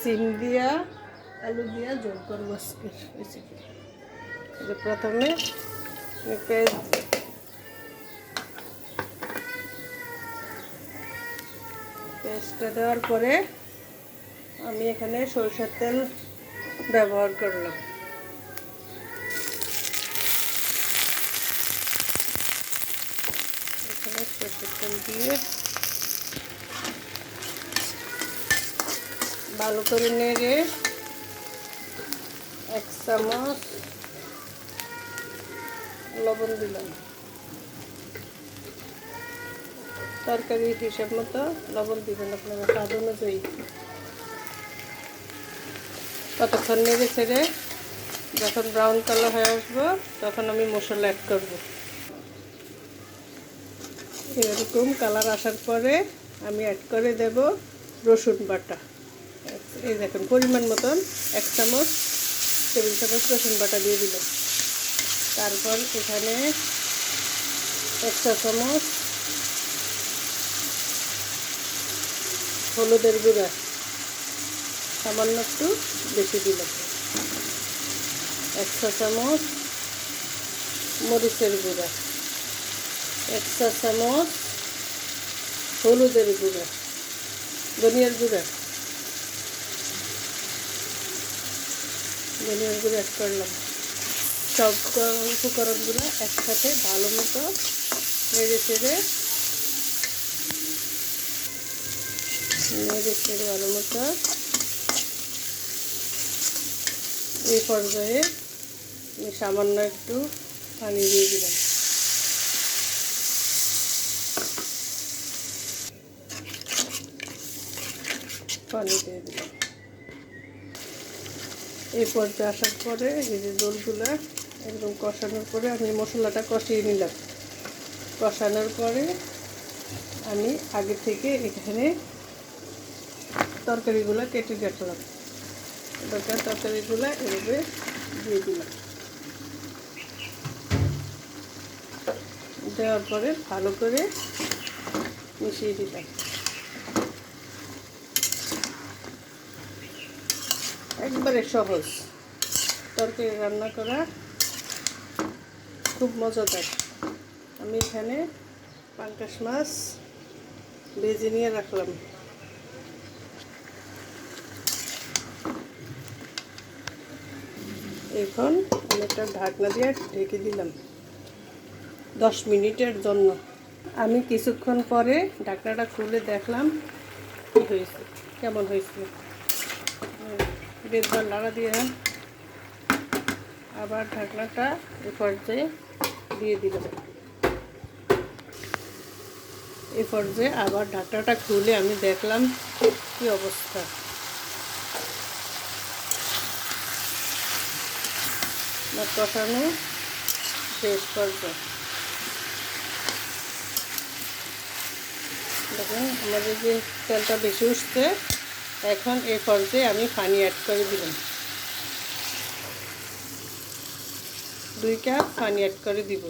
সিম দিয়া, আলু দিয়া জোল করব আজকে রেসিপি প্রথমে পেস্টটা দেওয়ার পরে আমি এখানে সরষের তেল ব্যবহার করলাম। এখানে সরষের তেল দিয়ে ভালো করে নেড়ে এক চামচ লবণ দিলাম। তরকারি হিসাব মতো লবণ দিবেন আপনারা, স্বাদ অনুযায়ী। কতক্ষণ নেড়ে ছেড়ে যখন ব্রাউন কালার হয়ে আসব, তখন আমি মশলা অ্যাড করব। এরকম কালার আসার পরে আমি অ্যাড করে দেব রসুন বাটা। এই দেখুন, পরিমাণ মতন এক চামচ টেবিল চামচ রসুন বাটা দিয়ে দিল তারপর এখানে এক চা চামচ হলুদের গুঁড়া, সামান্য একটু বেশি দিলাম। এক চা চামচ মরিচের গুঁড়া এক চা চামচ হলুদের গুঁড়া, ধনিয়ার গুঁড়া ধনিয়ার গুঁড়ো অ্যাড করলাম সব উপকরণগুলো একসাথে ভালো মতো নেড়ে চেড়ে নেড়ে চেড়ে ভালো মতো এই পর্যায়ে সামান্য একটু পানি দিয়ে দিলাম। পানি দিয়ে দিলাম। এই পর্যায়ে আসার পরে এই যে দোলগুলা একদম কষানোর পরে আমি মশলাটা কষিয়ে নিলাম। কষানোর পরে আমি আগে থেকে এখানে তরকারিগুলো কেটে রাখলাম। দরকার তরকারিগুলো এভাবে দিয়ে দিলাম। দেওয়ার পরে ভালো করে মিশিয়ে দিলাম। একবারে সহজ। তরকারি রান্না করা খুব মজাদার। আমি এখানে পাঙ্কাশ মাছ ভেজে নিয়ে রাখলাম। এখন আমি একটা ঢাকনা দিয়ে ঢেকে দিলাম দশ মিনিটের জন্য। আমি কিছুক্ষণ পরে ঢাকনাটা খুলে দেখলাম কী হয়েছে, কেমন হয়েছিল বেশবার লাগা দিয়ে আবার ঢাকনাটা এ পর্যায়ে দিয়ে দিলাম এ পর্যায়ে আবার ঢাকনাটা খুলে আমি দেখলাম কি অবস্থা। আমার কষানো শেষ পর্যায়ে। দেখুন, আমাদের যে তেলটা বেশি উঠছে এখন এই পর্যায়ে আমি পানি অ্যাড করে দিলাম। দুই কাপ পানি অ্যাড করে দিব।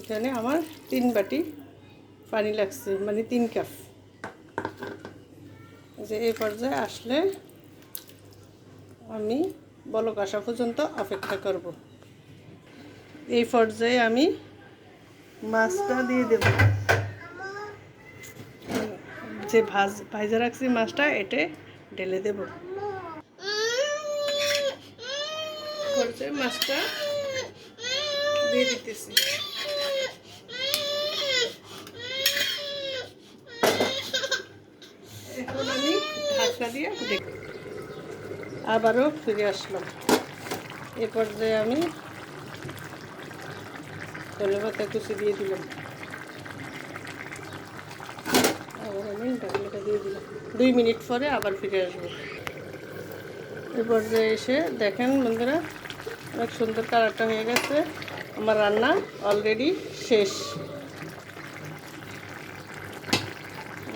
এখানে আমার তিন বাটি পানি লাগছে মানে তিন কাপ যে এই পর্যায়ে আসলে আমি বলক আসা পর্যন্ত অপেক্ষা করব। এই পর্যায়ে আমি মাছটা দিয়ে দেব। যে ভাজ ভাজা রাখছি মাছটা এটে ঢেলে দেব। মাছটা, দিয়ে দিতেছি। এখন আমি ঢাকা দিয়ে দেখ, আবারও ফিরে আসলাম। এ পর্যায়ে আমি ধনে পাতা কুচি দিয়ে দিলাম। আমি দিয়ে দিলাম দুই মিনিট পরে আবার ফিরে আসব। এরপর পর্যায়ে এসে দেখেন বন্ধুরা, অনেক সুন্দর কালারটা হয়ে গেছে। আমার রান্না অলরেডি শেষ।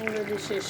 অলরেডি শেষ।